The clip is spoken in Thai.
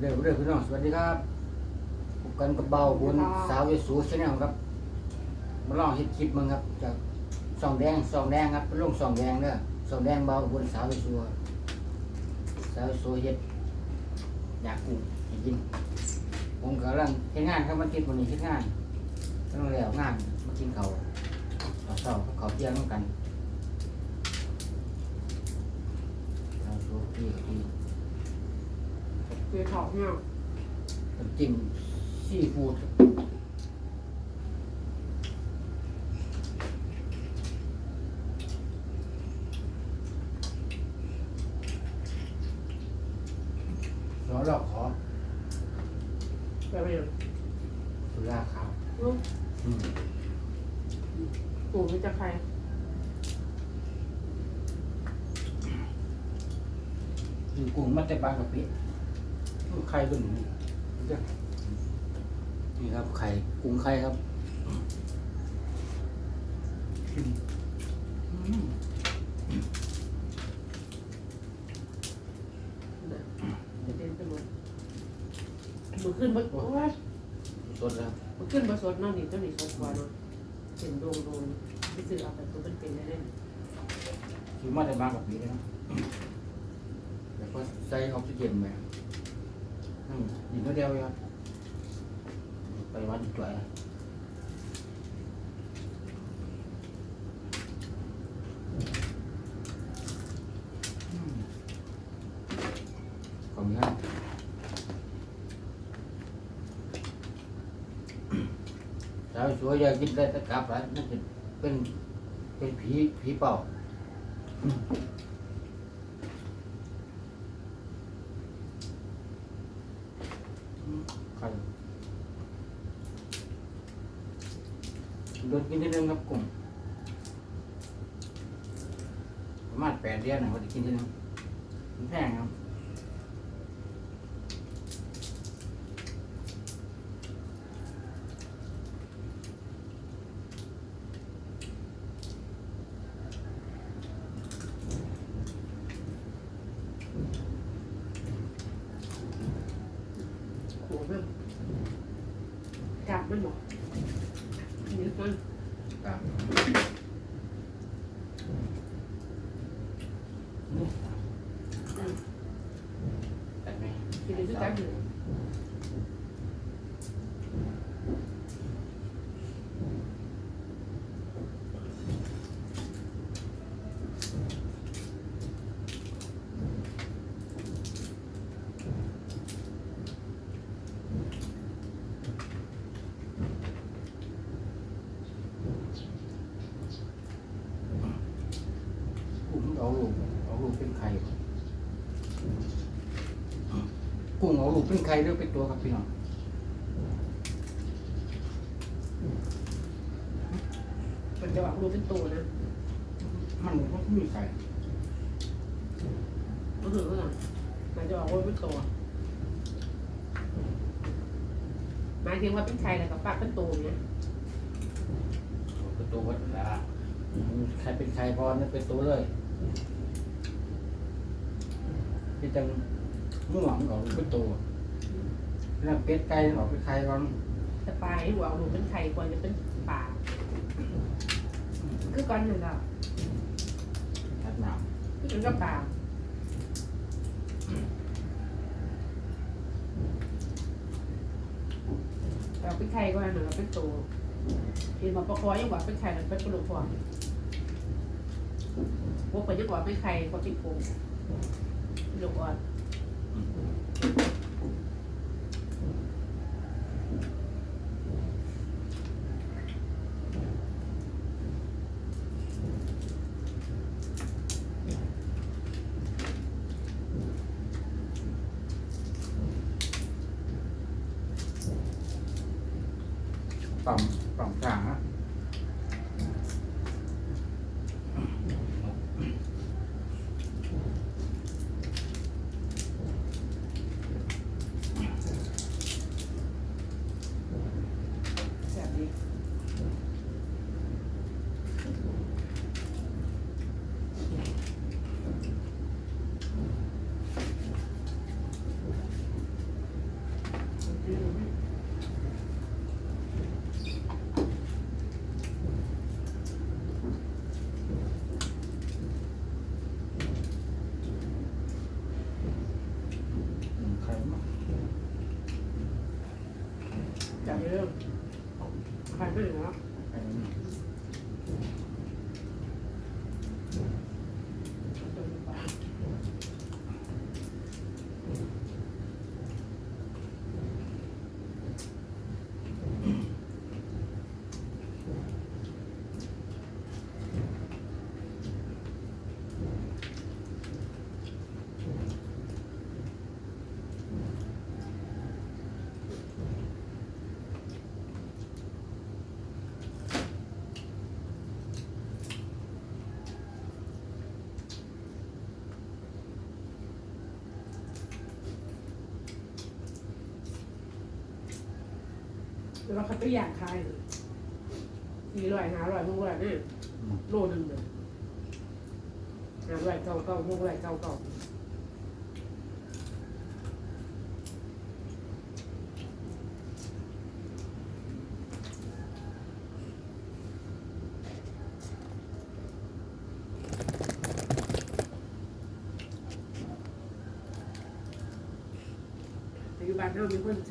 เด้อเด้อพี่น้องสวัสดีครับพบกันกับเบาบุญสาวยสูชแนลครับ มาลองเฮ็ดคลิปมึงครับจากซองแดงซองแดงครับเป็นลงซองแดงเด้อซองแดงเบาบุญสาวยสูสาวยสูเฮ็ดอยากกุ้งให้กินผมกำลังเฮ็ดงานครับมาติดวันนี้เฮ็ดงานต้องแล้วงานมากินเขาวข้าเช้ากับข้าเที่ยงนำกันสาวยสูพี่กับพี่ คือถอดเนี่ยน้ำจิ้มซีฟู้ดขอหลอกขอแบบไหนสุราขาวลูกอืมปู่มันจะใครอยู่กรุงมัตตบางกะปิลูก ไข่ตัวหนึ่งจ้ะนี่ครับไข่กรุงไข่ครับอืมอืมนะเด่นไปหมดมันขึ้นมาโอ้ยสดแล้วมันขึ้นมาสดเนาะนี่ต้นนี่สดกว่าเนาะเห็นโดงโดงไปซื้อเอาแต่ตัวเป็นเป็นได้อยู่มัตตบางกะปิเลยนะแล้วก็ใส่ออกซิเจนไป อืมอีกนิดเดียวเองครับไปวัดอีกตัวอืมขอบคุณครับสาวสวยอยากกินได้แตะกลับแล้วนั่นจะเป็นเป็นผีผีเป่า ใครโดนกินที่นึงครับกลุ่มประมาณแปดเดือนนะเขาจะกินที่นึงแพงครับ โหมันจับ มันบอกนี่มันครับแต่ไม่กินได้ด้วยกันอยู่กุ้งเอาลูกเอาลูกเป็นไข่ กุ้งเอาลูกเป็นไข่หรือเป็นตัวครับพี่น้องมันจะว่ารู้เป็นตัวนะมันก็มีไข่ก็คือว่ามันจะบอกว่าเป็นตัวหมายถึงว่าเป็นใครแล้วกับปากเป็นตัวเนี่ยเป็นตัววัดละใครเป็นไข่พอนี่เป็นตัวเลยที่จัง ม่วงออกเป็นตัวแล้วเป็ดไก่ออกเป็นไข่ก่อนแต่ปลาไอ้หัวหนูเป็นไข่ควรจะเป็นปลาคือก้อนหนึ่งอะทัดหนาวคือเป็นกับปลาแต่เป็นไข่ก็อันหนึ่งเป็นตัวเห็นมาประคอยังว่าเป็นไข่แล้วเป็นกระดูกฟองพวกไปยังว่าเป็นไข่พอติดโป่งกระดูกอ่อน ต่ำต่ำกลางนะ จากเรื่องใครไม่เหลือ แล้วเราเขาไปอยากขายสี่ร้อยห้าร้อยหกร้อยนี่อืมโลหนึ่งเลยห้าร้อยเก้าเก้าหกร้อยเก้าเก้าปัจจุบันเรามีคน